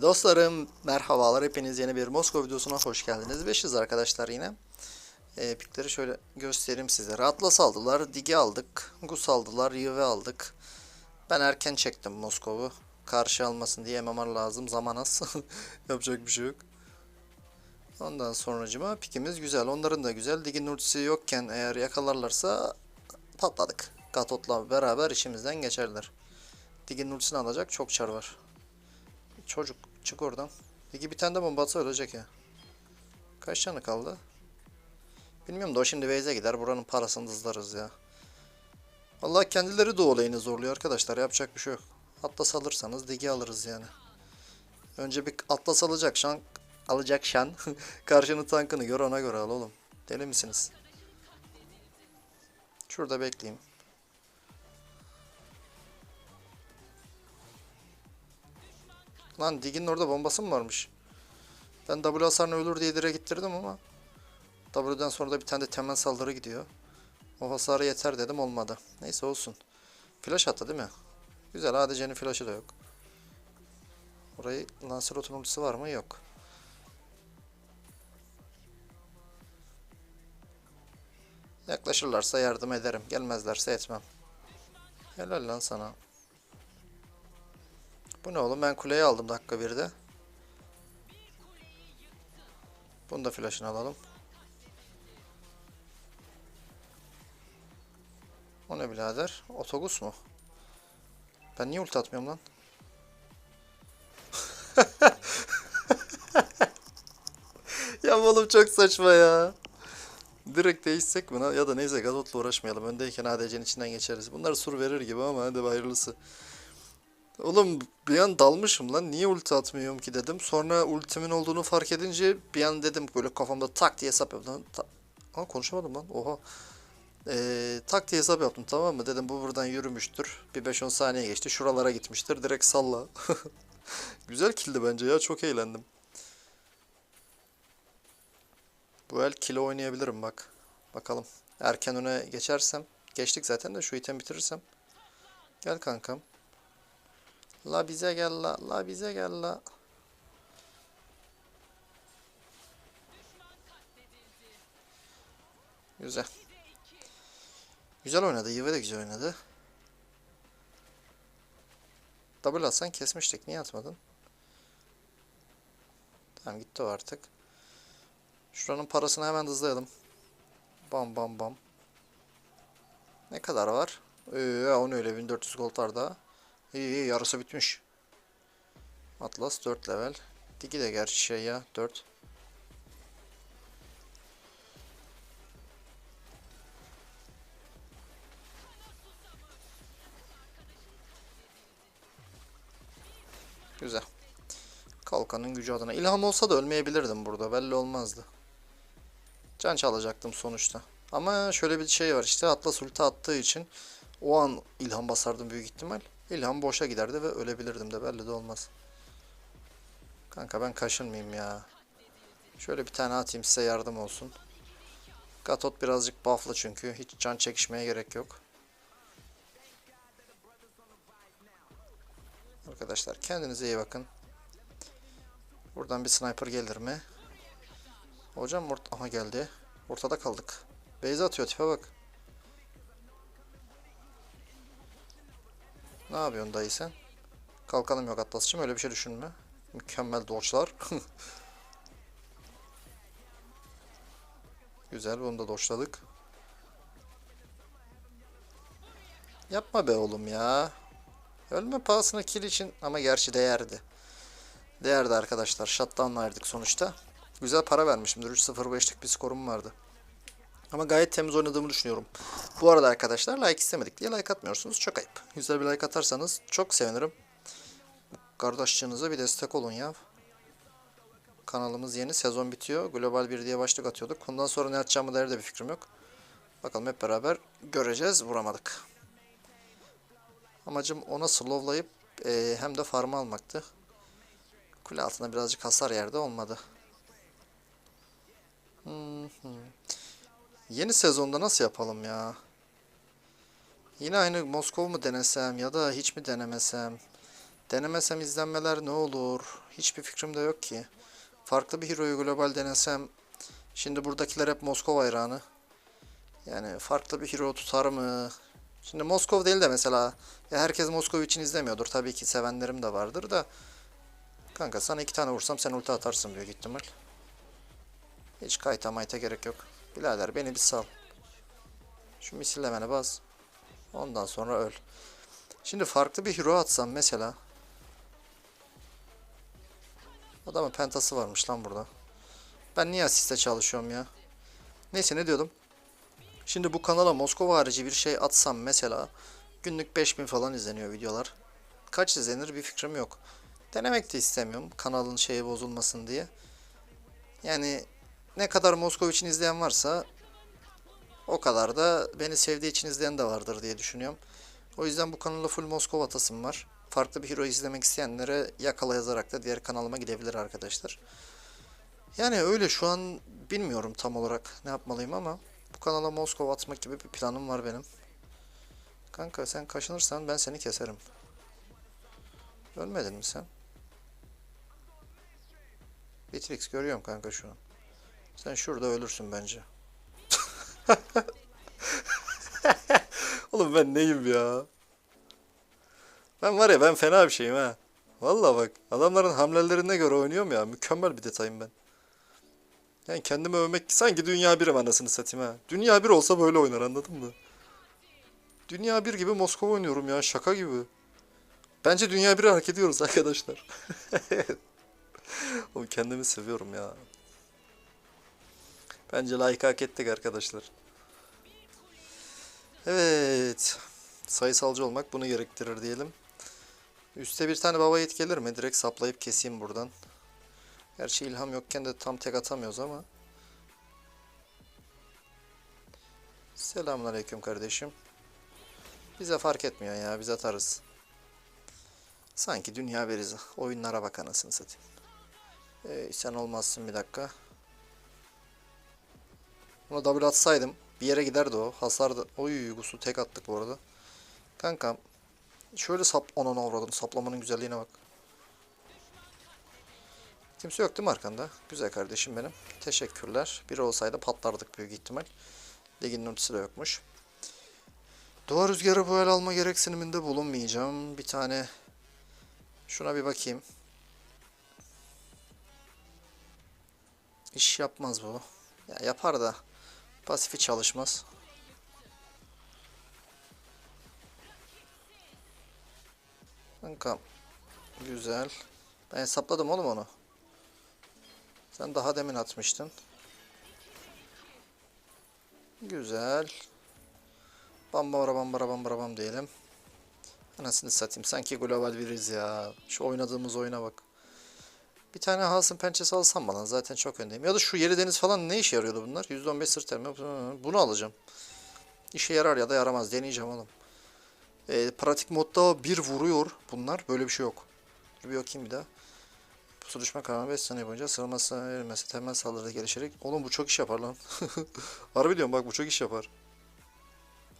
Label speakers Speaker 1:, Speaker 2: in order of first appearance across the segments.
Speaker 1: Dostlarım merhabalar hepiniz yeni bir Moskova videosuna hoş geldiniz. Beşiz arkadaşlar yine. E, pikleri şöyle göstereyim sizlere. Atlas aldılar, Digi aldık, Gus aldılar, Yıve aldık. Ben erken çektim Moskova'yı. Karşı almasın diye MMR lazım. Zaman az. Yapacak bir şey yok. Ondan sonracıma pikimiz güzel. Onların da güzel. Digin ultisi yokken eğer yakalarlarsa patladık. Gatot'la beraber işimizden geçerler. Digin ultisini alacak çok çar var. Çocuk çık oradan. Peki bir tane de bomba atsa ölecek ya. Kaç canı kaldı? Bilmiyorum da o şimdi Waze'e gider. Buranın parasını dızlarız ya. Vallahi kendileri de olayını zorluyor arkadaşlar. Yapacak bir şey yok. Atlas alırsanız digi alırız yani. Önce bir atlas alacak şan alacak şan. Karşının tankını gör ona göre al oğlum. Deli misiniz? Şurada bekleyeyim. Lan Dig'in orada bombası mı varmış? Ben W hasarını ölür diye direkt gittirdim ama W'den sonra da bir tane de temel saldırı gidiyor. O hasarı yeter dedim olmadı. Neyse olsun. Flash attı değil mi? Güzel ADC'nin flash'ı da yok. Orayı Lancelot'un ultisi var mı? Yok. Yaklaşırlarsa yardım ederim. Gelmezlerse etmem. Helal lan sana. Bu ne oğlum? Ben kuleyi aldım dakika birde. Bunu da flash'ını alalım. O ne birader? Otogus mu? Ben niye ulti atmıyorum lan? ya oğlum çok saçma ya. Direkt değişsek mi lan? Ya da neyse Gadot'la uğraşmayalım. Öndeyken ADC'nin içinden geçeriz. Bunlar sur verir gibi ama hadi hayırlısı. Oğlum bir an dalmışım lan. Niye ulti atmıyorum ki dedim. Sonra ultimin olduğunu fark edince bir an dedim böyle kafamda tak diye hesap yaptım. Ta- Aa konuşamadım lan. Oha. Ee, tak diye hesap yaptım tamam mı? Dedim bu buradan yürümüştür. Bir 5-10 saniye geçti. Şuralara gitmiştir. Direkt salla. Güzel kildi bence ya. Çok eğlendim. Bu el kilo oynayabilirim bak. Bakalım. Erken öne geçersem. Geçtik zaten de şu item bitirirsem. Gel kankam. La bize gel la. La bize gel la. Güzel. Güzel oynadı. Yıve de güzel oynadı. Double atsan kesmiştik. Niye atmadın? Tamam gitti o artık. Şuranın parasını hemen hızlayalım. Bam bam bam. Ne kadar var? Ee, onu öyle 1400 gold var daha. İyi iyi yarısı bitmiş. Atlas 4 level. Digi de gerçi şey ya 4. Güzel. Kalkanın gücü adına. İlham olsa da ölmeyebilirdim burada. Belli olmazdı. Can çalacaktım sonuçta. Ama şöyle bir şey var işte Atlas ulti attığı için o an ilham basardım büyük ihtimal. İlham boşa giderdi ve ölebilirdim de belli de olmaz. Kanka ben kaşınmayayım ya. Şöyle bir tane atayım size yardım olsun. Gatot birazcık bufflı çünkü. Hiç can çekişmeye gerek yok. Arkadaşlar kendinize iyi bakın. Buradan bir sniper gelir mi? Hocam ort aha geldi. Ortada kaldık. Beyza atıyor tipe bak. Ne yapıyorsun dayı sen? Kalkanım yok Atlas'cığım öyle bir şey düşünme. Mükemmel doçlar. Güzel bunu da doçladık. Yapma be oğlum ya. Ölme pahasına kill için ama gerçi değerdi. Değerdi arkadaşlar. Shutdown verdik sonuçta. Güzel para vermişimdir. 3-0-5'lik bir skorum vardı. Ama gayet temiz oynadığımı düşünüyorum. Bu arada arkadaşlar like istemedik diye like atmıyorsunuz. Çok ayıp. Güzel bir like atarsanız çok sevinirim. Kardeşçinize bir destek olun ya. Kanalımız yeni. Sezon bitiyor. Global 1 diye başlık atıyorduk. Ondan sonra ne atacağımı dair de bir fikrim yok. Bakalım hep beraber göreceğiz. Vuramadık. Amacım ona slowlayıp e, hem de farm almaktı. Kule altında birazcık hasar yerde olmadı. Hı hı. Yeni sezonda nasıl yapalım ya? Yine aynı Moskova mu denesem ya da hiç mi denemesem? Denemesem izlenmeler ne olur? Hiçbir fikrim de yok ki. Farklı bir hero'yu global denesem. Şimdi buradakiler hep Moskova hayranı. Yani farklı bir hero tutar mı? Şimdi Moskov değil de mesela ya herkes Moskov için izlemiyordur. Tabii ki sevenlerim de vardır da. Kanka sana iki tane vursam sen ulti atarsın büyük ihtimal. Hiç kayta mayta gerek yok. Birader beni bir sal. Şu misillemene bas. Ondan sonra öl. Şimdi farklı bir hero atsam mesela. Adamın pentası varmış lan burada. Ben niye asiste çalışıyorum ya? Neyse ne diyordum? Şimdi bu kanala Moskova harici bir şey atsam mesela günlük 5000 falan izleniyor videolar. Kaç izlenir bir fikrim yok. Denemek de istemiyorum kanalın şeyi bozulmasın diye. Yani ne kadar Moskova için izleyen varsa o kadar da beni sevdiği için izleyen de vardır diye düşünüyorum. O yüzden bu kanala full Moskova atasım var. Farklı bir hero izlemek isteyenlere yakala yazarak da diğer kanalıma gidebilir arkadaşlar. Yani öyle şu an bilmiyorum tam olarak ne yapmalıyım ama bu kanala Moskova atmak gibi bir planım var benim. Kanka sen kaşınırsan ben seni keserim. Ölmedin mi sen? Bitrix görüyorum kanka şu an. Sen şurada ölürsün bence. Oğlum ben neyim ya? Ben var ya ben fena bir şeyim ha. Vallahi bak adamların hamlelerine göre oynuyorum ya. Mükemmel bir detayım ben. Yani kendimi övmek sanki dünya birim anasını satayım ha. Dünya bir olsa böyle oynar anladın mı? Dünya bir gibi Moskova oynuyorum ya şaka gibi. Bence dünya biri hak ediyoruz arkadaşlar. Oğlum kendimi seviyorum ya. Bence like hak ettik arkadaşlar. Evet. Sayısalcı olmak bunu gerektirir diyelim. Üste bir tane baba yiğit gelir mi? Direkt saplayıp keseyim buradan. Gerçi ilham yokken de tam tek atamıyoruz ama. Selamünaleyküm kardeşim. Bize fark etmiyor ya biz atarız. Sanki dünya beriz. Oyunlara bak anasını satayım. Ee, sen olmazsın bir dakika. Ona double atsaydım bir yere giderdi o. Hasar da... Oy Gusu tek attık bu arada. Kankam. Şöyle sap... Ona avradın. Saplamanın güzelliğine bak. Kimse yok değil mi arkanda? Güzel kardeşim benim. Teşekkürler. Biri olsaydı patlardık büyük ihtimal. Ligin ultisi de yokmuş. Duvar rüzgarı bu el alma gereksiniminde bulunmayacağım. Bir tane şuna bir bakayım. İş yapmaz bu. Ya yapar da pasifi çalışmaz. Kankam. Güzel. Ben hesapladım oğlum onu. Sen daha demin atmıştın. Güzel. Bambara bambara bambara bam diyelim. Anasını satayım. Sanki global biriz ya. Şu oynadığımız oyuna bak. Bir tane Haas'ın pençesi alsam bana. Zaten çok öndeyim. Ya da şu yeri deniz falan ne işe yarıyordu bunlar? %15 sırt termi. Bunu alacağım. İşe yarar ya da yaramaz. Deneyeceğim oğlum. E, pratik modda bir vuruyor bunlar. Böyle bir şey yok. Dur bir bakayım bir daha. Pusu düşme kararı 5 saniye boyunca sığınması verilmesi temel saldırıda gelişerek. Oğlum bu çok iş yapar lan. Harbi diyorum bak bu çok iş yapar.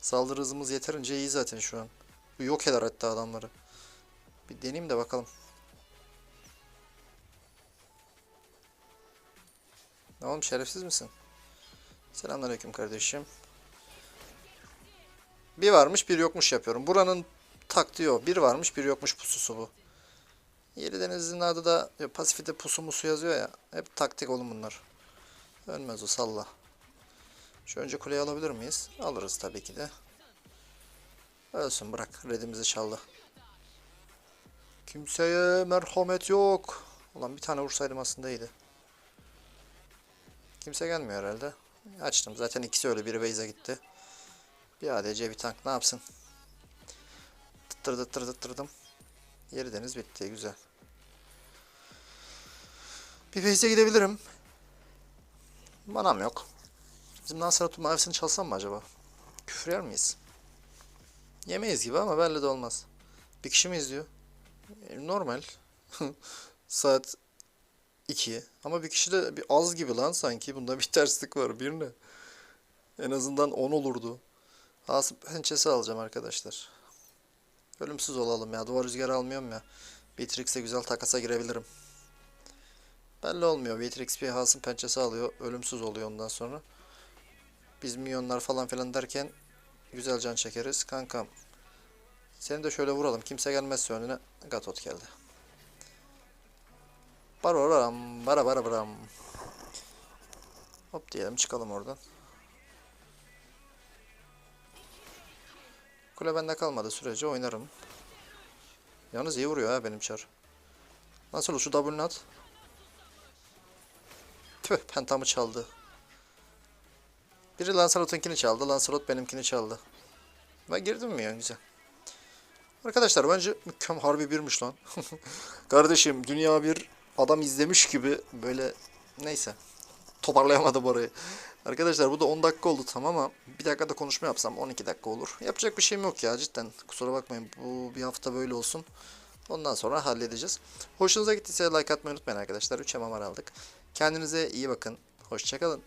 Speaker 1: Saldırı hızımız yeterince iyi zaten şu an. Bu yok eder hatta adamları. Bir deneyeyim de bakalım. Ne oğlum şerefsiz misin? Selamünaleyküm kardeşim. Bir varmış bir yokmuş yapıyorum. Buranın taktiği o. Bir varmış bir yokmuş pususu bu. Yeri denizin adı da Pasifik'te pusu musu yazıyor ya. Hep taktik oğlum bunlar. Ölmez o salla. Şu önce kuleyi alabilir miyiz? Alırız tabii ki de. Ölsün bırak. Redimizi çaldı. Kimseye merhamet yok. Ulan bir tane vursaydım aslında iyiydi. Kimse gelmiyor herhalde. Açtım. Zaten ikisi öyle. Biri base'e gitti. Bir ADC bir tank ne yapsın? Tıttır tıttır tıttırdım. Yeri deniz bitti. Güzel. Bir base'e gidebilirim. Manam yok. Bizim Nasrat'ın mavisini çalsam mı acaba? Küfür yer miyiz? Yemeyiz gibi ama belli de olmaz. Bir kişi mi izliyor? E, normal. Saat 2. Ama bir kişi de bir az gibi lan sanki. Bunda bir terslik var. Bir ne? En azından 10 olurdu. Asım pençesi alacağım arkadaşlar. Ölümsüz olalım ya. Duvar rüzgarı almıyorum ya. Beatrix'e güzel takasa girebilirim. Belli olmuyor. Beatrix bir hasım pençesi alıyor. Ölümsüz oluyor ondan sonra. Biz milyonlar falan filan derken güzel can çekeriz. Kankam. Seni de şöyle vuralım. Kimse gelmezse önüne. Gatot geldi. Baroram. Bara bara baram. Hop diyelim çıkalım oradan. Kule bende kalmadı sürece oynarım. Yalnız iyi vuruyor ha benim çar. Nasıl şu W'ni at. Tüh pentamı çaldı. Biri Lancelot'unkini çaldı. Lancelot benimkini çaldı. Ben girdim mi ya güzel. Arkadaşlar bence mükemmel harbi birmiş lan. Kardeşim dünya bir adam izlemiş gibi böyle neyse. Toparlayamadım orayı. Arkadaşlar bu da 10 dakika oldu tamam ama bir dakikada konuşma yapsam 12 dakika olur. Yapacak bir şeyim yok ya cidden. Kusura bakmayın bu bir hafta böyle olsun. Ondan sonra halledeceğiz. Hoşunuza gittiyse like atmayı unutmayın arkadaşlar. 3 MMR aldık. Kendinize iyi bakın. Hoşçakalın.